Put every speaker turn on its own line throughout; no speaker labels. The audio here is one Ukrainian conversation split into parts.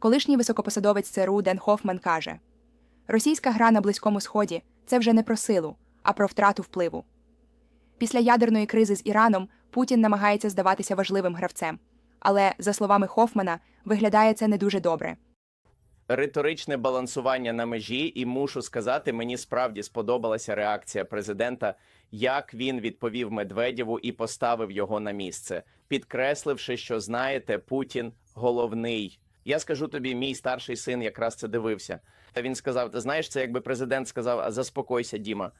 Колишній високопосадовець ЦРУ Ден Хофман каже: Російська гра на Близькому Сході це вже не про силу, а про втрату впливу. Після ядерної кризи з Іраном Путін намагається здаватися важливим гравцем. Але, за словами Хофмана, виглядає це не дуже добре.
риторичне балансування на межі, і мушу сказати, мені справді сподобалася реакція президента, як він відповів Медведєву і поставив його на місце, підкресливши, що знаєте, Путін головний. Я скажу тобі, мій старший син якраз це дивився. Та він сказав: ти знаєш, це якби президент сказав: заспокойся, Діма.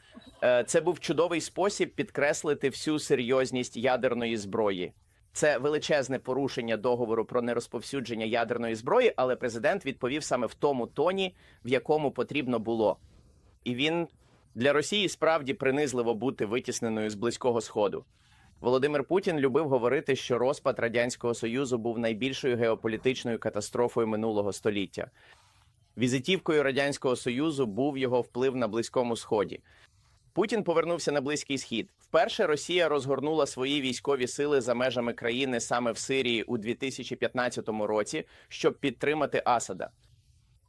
Е, Це був чудовий спосіб підкреслити всю серйозність ядерної зброї. Це величезне порушення договору про нерозповсюдження ядерної зброї, але президент відповів саме в тому тоні, в якому потрібно було. І він для Росії справді принизливо бути витісненою з близького сходу. Володимир Путін любив говорити, що розпад радянського союзу був найбільшою геополітичною катастрофою минулого століття. Візитівкою радянського союзу був його вплив на близькому сході. Путін повернувся на близький схід. Вперше Росія розгорнула свої військові сили за межами країни саме в Сирії у 2015 році, щоб підтримати Асада.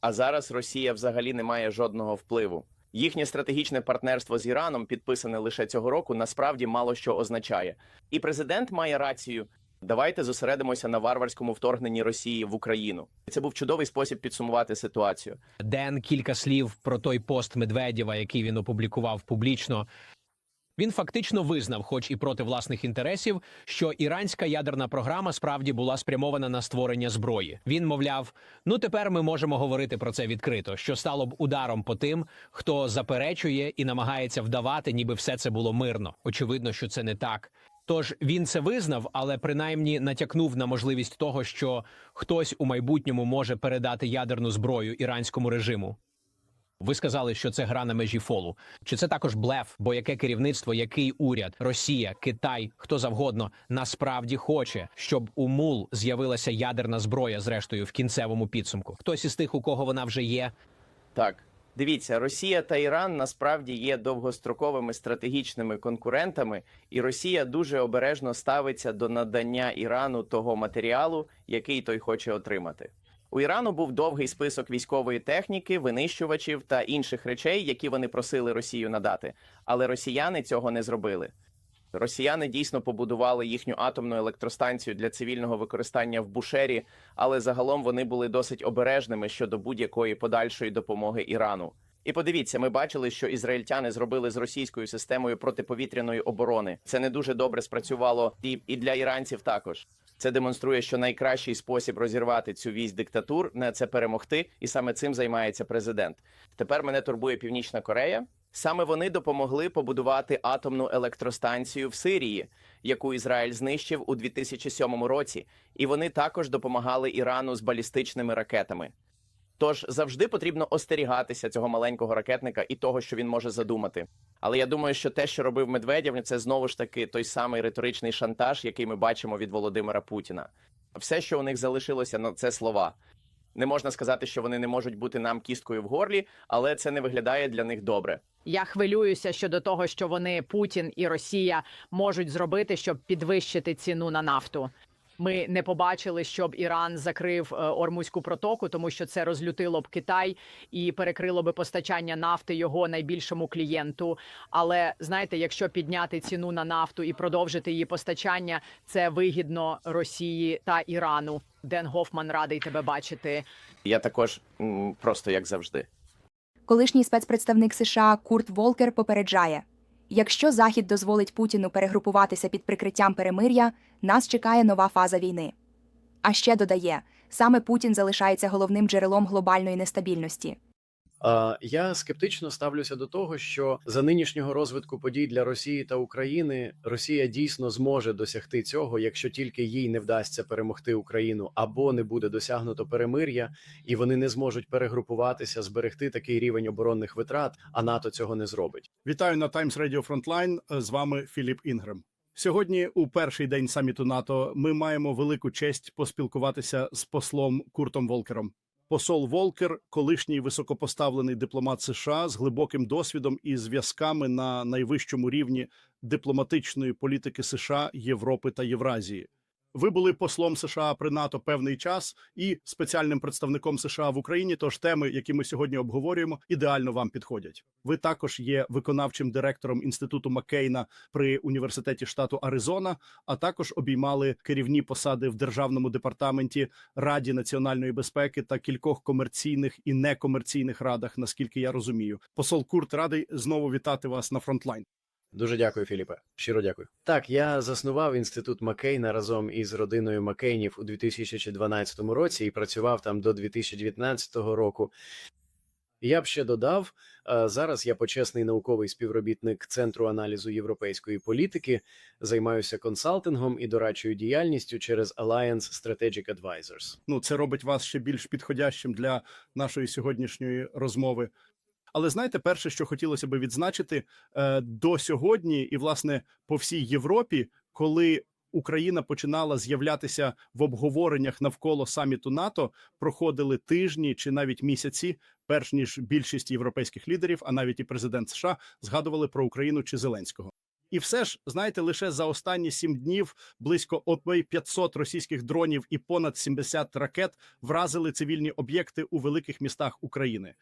А зараз Росія взагалі не має жодного впливу. Їхнє стратегічне партнерство з Іраном, підписане лише цього року, насправді мало що означає. І президент має рацію. Давайте зосередимося на варварському вторгненні Росії в Україну. Це був чудовий спосіб підсумувати ситуацію.
Ден кілька слів про той пост Медведєва, який він опублікував публічно. Він фактично визнав, хоч і проти власних інтересів, що іранська ядерна програма справді була спрямована на створення зброї. Він мовляв: ну тепер ми можемо говорити про це відкрито, що стало б ударом по тим, хто заперечує і намагається вдавати, ніби все це було мирно. Очевидно, що це не так. Тож він це визнав, але принаймні натякнув на можливість того, що хтось у майбутньому може передати ядерну зброю іранському режиму. Ви сказали, що це гра на межі фолу. Чи це також блеф? Бо яке керівництво, який уряд, Росія, Китай, хто завгодно насправді хоче, щоб у МУЛ з'явилася ядерна зброя, зрештою, в кінцевому підсумку? Хтось із тих, у кого вона вже є,
Так, дивіться, Росія та Іран насправді є довгостроковими стратегічними конкурентами, і Росія дуже обережно ставиться до надання Ірану того матеріалу, який той хоче отримати. У Ірану був довгий список військової техніки, винищувачів та інших речей, які вони просили Росію надати, але росіяни цього не зробили. Росіяни дійсно побудували їхню атомну електростанцію для цивільного використання в Бушері, але загалом вони були досить обережними щодо будь-якої подальшої допомоги Ірану. І подивіться, ми бачили, що ізраїльтяни зробили з російською системою протиповітряної оборони. Це не дуже добре спрацювало і, і для іранців також. Це демонструє, що найкращий спосіб розірвати цю вісь диктатур це перемогти, і саме цим займається президент. Тепер мене турбує Північна Корея. Саме вони допомогли побудувати атомну електростанцію в Сирії, яку Ізраїль знищив у 2007 році, і вони також допомагали Ірану з балістичними ракетами. Тож завжди потрібно остерігатися цього маленького ракетника і того, що він може задумати. Але я думаю, що те, що робив Медведєв, це знову ж таки той самий риторичний шантаж, який ми бачимо від Володимира Путіна. Все, що у них залишилося, ну, це слова. Не можна сказати, що вони не можуть бути нам кісткою в горлі, але це не виглядає для них добре.
Я хвилююся щодо того, що вони Путін і Росія можуть зробити, щоб підвищити ціну на нафту. Ми не побачили, щоб Іран закрив е, Ормузьку протоку, тому що це розлютило б Китай і перекрило би постачання нафти його найбільшому клієнту. Але знаєте, якщо підняти ціну на нафту і продовжити її постачання, це вигідно Росії та Ірану. Ден Гофман радий тебе бачити.
Я також просто як завжди.
Колишній спецпредставник США Курт Волкер попереджає: якщо Захід дозволить Путіну перегрупуватися під прикриттям перемир'я, нас чекає нова фаза війни. А ще додає, саме Путін залишається головним джерелом глобальної нестабільності.
Я скептично ставлюся до того, що за нинішнього розвитку подій для Росії та України Росія дійсно зможе досягти цього, якщо тільки їй не вдасться перемогти Україну або не буде досягнуто перемир'я, і вони не зможуть перегрупуватися, зберегти такий рівень оборонних витрат, а НАТО цього не зробить.
Вітаю на Times Radio Frontline. З вами Філіп Інгрем. Сьогодні, у перший день саміту НАТО, ми маємо велику честь поспілкуватися з послом Куртом Волкером. Посол Волкер, колишній високопоставлений дипломат США з глибоким досвідом і зв'язками на найвищому рівні дипломатичної політики США, Європи та Євразії. Ви були послом США при НАТО певний час і спеціальним представником США в Україні. Тож теми, які ми сьогодні обговорюємо, ідеально вам підходять. Ви також є виконавчим директором інституту Маккейна при університеті штату Аризона, а також обіймали керівні посади в державному департаменті Раді національної безпеки та кількох комерційних і некомерційних радах, наскільки я розумію. Посол Курт радий знову вітати вас на фронтлайн.
Дуже дякую, Філіпе. Щиро дякую. Так, я заснував інститут Маккейна разом із родиною Маккейнів у 2012 році і працював там до 2019 року. Я б ще додав, е, зараз я почесний науковий співробітник Центру аналізу європейської політики, займаюся консалтингом і дорадчою діяльністю через Alliance Strategic Advisors.
Ну, це робить вас ще більш підходящим для нашої сьогоднішньої розмови. Але знаєте, перше, що хотілося би відзначити е, до сьогодні, і власне по всій Європі, коли Україна починала з'являтися в обговореннях навколо саміту НАТО, проходили тижні чи навіть місяці, перш ніж більшість європейських лідерів, а навіть і президент США згадували про Україну чи Зеленського. І все ж, знаєте, лише за останні сім днів близько от 500 російських дронів і понад 70 ракет вразили цивільні об'єкти у великих містах України.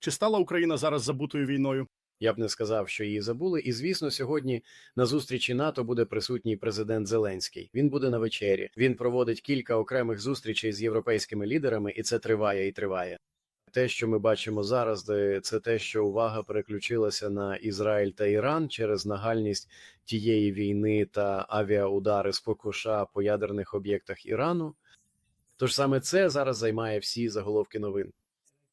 Чи стала Україна зараз забутою війною?
Я б не сказав, що її забули. І звісно, сьогодні на зустрічі НАТО буде присутній президент Зеленський. Він буде на вечері. Він проводить кілька окремих зустрічей з європейськими лідерами, і це триває і триває. Те, що ми бачимо зараз, це те, що увага переключилася на Ізраїль та Іран через нагальність тієї війни та авіаудари з Покуша по ядерних об'єктах Ірану. Тож саме це зараз займає всі заголовки новин.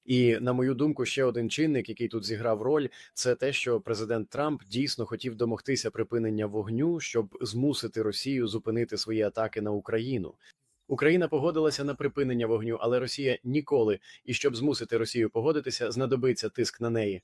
І на мою думку, ще один чинник, який тут зіграв роль, це те, що президент Трамп дійсно хотів домогтися припинення вогню, щоб змусити Росію зупинити свої атаки на Україну. Україна погодилася на припинення вогню, але Росія ніколи. І щоб змусити Росію погодитися, знадобиться тиск на неї.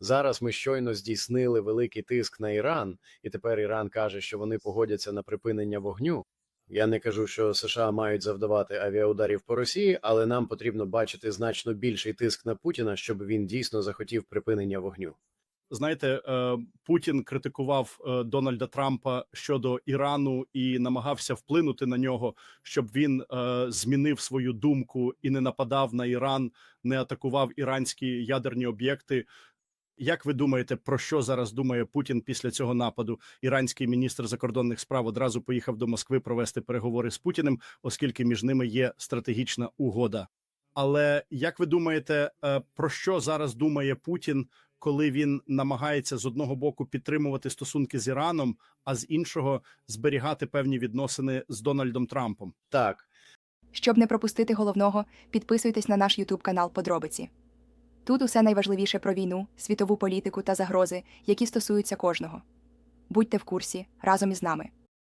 Зараз ми щойно здійснили великий тиск на Іран, і тепер Іран каже, що вони погодяться на припинення вогню. Я не кажу, що США мають завдавати авіаударів по Росії, але нам потрібно бачити значно більший тиск на Путіна, щоб він дійсно захотів припинення вогню.
Знаєте, е, Путін критикував е, Дональда Трампа щодо Ірану і намагався вплинути на нього, щоб він е, змінив свою думку і не нападав на Іран, не атакував іранські ядерні об'єкти. Як ви думаєте, про що зараз думає Путін після цього нападу? Іранський міністр закордонних справ одразу поїхав до Москви провести переговори з Путіним, оскільки між ними є стратегічна угода. Але як ви думаєте, е, про що зараз думає Путін, коли він намагається з одного боку підтримувати стосунки з Іраном, а з іншого зберігати певні відносини з Дональдом Трампом?
Так,
Щоб не пропустити головного, підписуйтесь на наш YouTube канал Подробиці. Тут усе найважливіше про війну, світову політику та загрози, які стосуються кожного. Будьте в курсі разом із нами.